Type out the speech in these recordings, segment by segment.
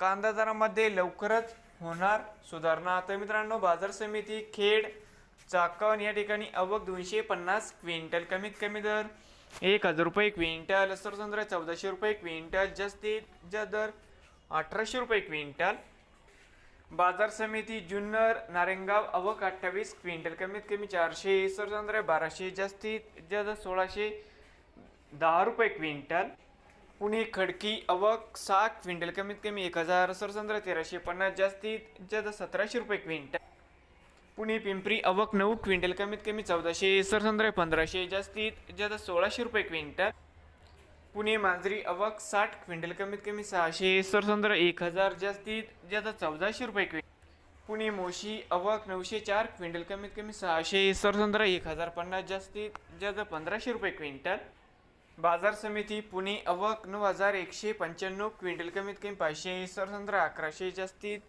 कांदा दरामध्ये लवकरच होणार सुधारणा. तर मित्रांनो बाजार समिती खेड चाकण या ठिकाणी अवक दोनशे पन्नास क्विंटल. कमीत कमी दर एक हजार रुपये क्विंटल सरसंद्र चौदाशे रुपये क्विंटल जास्तीत जा दर अठराशे रुपये क्विंटल. बाजार समिती जुन्नर नारेंगाव अवक अठ्ठावीस क्विंटल. कमीत कमी चारशे सरसंद्र बाराशे जास्तीत जास्त सोळाशे दहा रुपये क्विंटल. पुणे खडकी अवक सहा क्विंटल कमीत कमी एक हजार सरसंद्र तेराशे पन्नास जास्तीत जास्त सतराशे रुपये क्विंटल. पुणे पिंपरी अवक नऊ क्विंटल कमीत कमी चौदाशे सरसंद्र पंधराशे जास्तीत जास्त सोळाशे रुपये क्विंटल. पुणे मांजरी अवक साठ क्विंटल कमीत कमी सहाशे सरसंद्र एक हजार जास्तीत जास्त चौदाशे रुपये क्विंटल. पुणे मोशी अवक नऊशे चार क्विंटल कमीत कमी सहाशे सरसंद्र एक हजार पन्नास जास्तीत जास्त पंधराशे रुपये क्विंटल. बाजार समिती पुणे अवक नऊ हजार एकशे पंच्याण्णव क्विंटल कमीत कमी पाचशे सरसंद्र अकराशे जास्तीत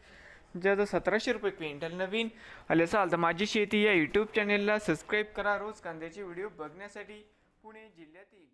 जास्त सतराशे रुपये क्विंटल नवीन आले असाल तर माझी शेती या यूट्यूब चॅनेलला सबस्क्राईब करा. रोज कांद्याचे व्हिडिओ बघण्यासाठी पुणे जिल्ह्यातील